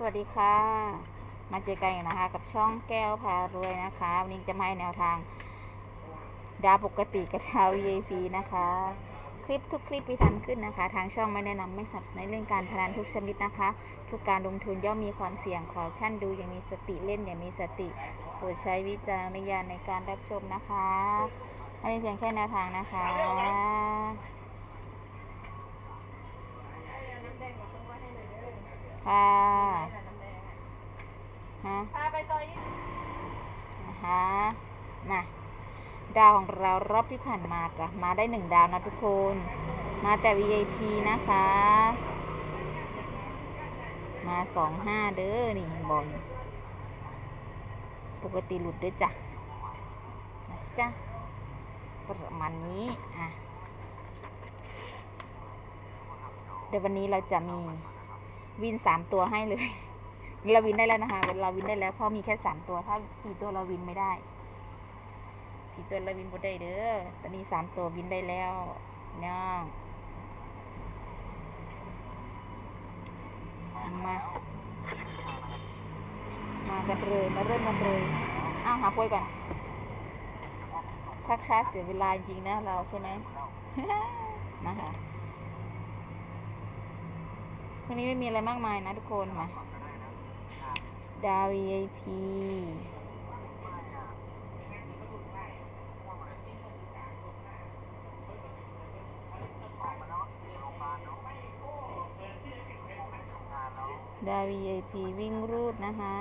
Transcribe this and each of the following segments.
สวัสดีค่ะ มาเจอกันอีกนะคะ กับช่องแก้วพารวยนะคะ วันนี้จะมาให้แนวทาง ดาวปกติกับดาว VIP นะคะ คลิปทุกคลิปที่ทำขึ้นนะคะ ทางช่องไม่แนะนำไม่สนับสนุนเรื่องการพนันทุกชนิดนะคะ ทุกการลงทุนย่อมมีความเสี่ยงขอท่านดูอย่างมีสติเล่นอย่างมีสติโปรดใช้วิจารณญาณในการรับชมนะคะให้เป็นเพียงแค่แนวทางนะคะค่ะ ฮะพาไปซอยนะคะมาดาวของเรารอบที่ผ่านมาจ้ะมาได้หนึ่งดาวนะทุกคน มาแต่ VIP นะคะ มาสองห้าเด้อนี่บอลปกติหลุดด้วยจ้ะนะจ้ะประมาณนี้อะเดี๋ยววันนี้เราจะมีวินสามตัวให้เลย เราวินได้แล้วนะคะเราวินได้แล้วเพราะมีแค่สามตัวถ้าสี่ตัวเราวินไม่ได้สี่ตัวเราวินบ่ได้เด้อตอนนี้สามตัววินได้แล้วน้องมามากันเลยมาเริ่มกันเลยอ้าวหาป่วยก่อนชักช้าเสียเวลาจริงๆนะเราใช่ไหมนะคะวันนี้ไม่มีอะไรมากมายนะทุกคนมา ดาว VIP ดาว VIP วิ่งรูดนะคะ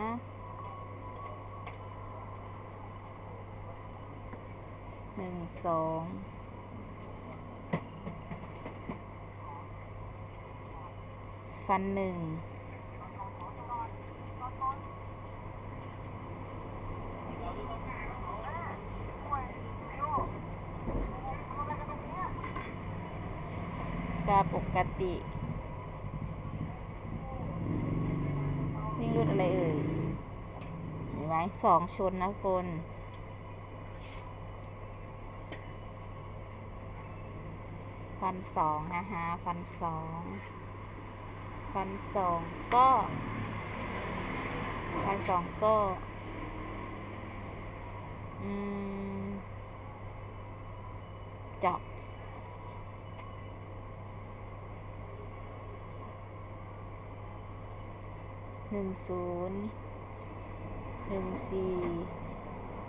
หนึ่งสองฟันหนึ่ง ดาปกติ วิ่งรุ่นอะไรเอ่ยเห็นไหมสองชนนะคนฟันสองนะคะฟันสองฟันสองก็ฟันสองก็ อืมเจาะ หนึ่งศูนย์หนึ่งสี่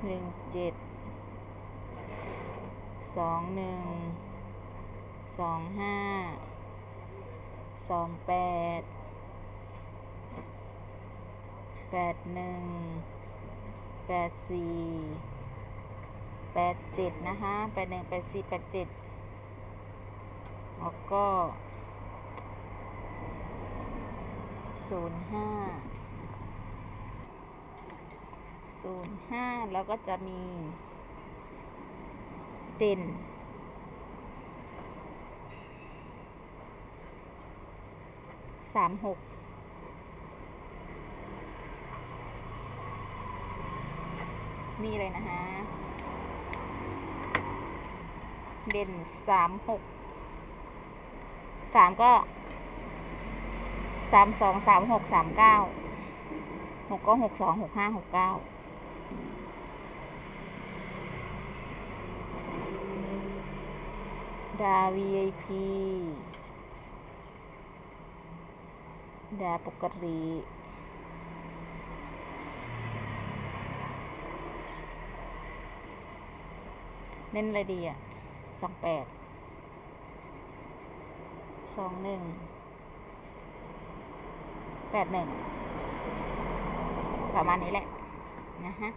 หนึ่งเจ็ดสองหนึ่งสองห้าสองแปดแปดหนึ่งแปดสี่แปดเจ็ดนะคะแปดหนึ่งแปดสี่แปดเจ็ดแล้วก็ ศูนย์ห้าศูนย์ห้าแล้วก็จะมี เด่น สามหกนี่เลยนะฮะ เด่นสามหกสามก็ สามสองสามหกสามเก้าหกก็หกสองหกห้าหกเก้าดา VIP ดาปกติเน้นอะไรดีอะสองแปดสองหนึ่ง แปดหนึ่งประมาณนี้แหละนะฮะ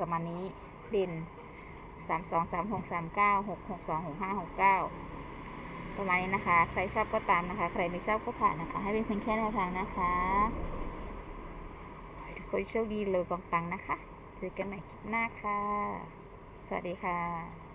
ประมาณนี้ด่นสามสองสามหกสามเก้าหกหกสองหกห้าหกเก้าประมาณนี้นะคะ ใครชอบก็ตามนะคะ ใครไม่ชอบก็ผ่านนะคะ ให้เป็นเพียงแค่แนวทางนะคะทุกคนโชคดีเลยปังๆนะคะ เจอกันใหม่คลิปหน้าค่ะ สวัสดีค่ะ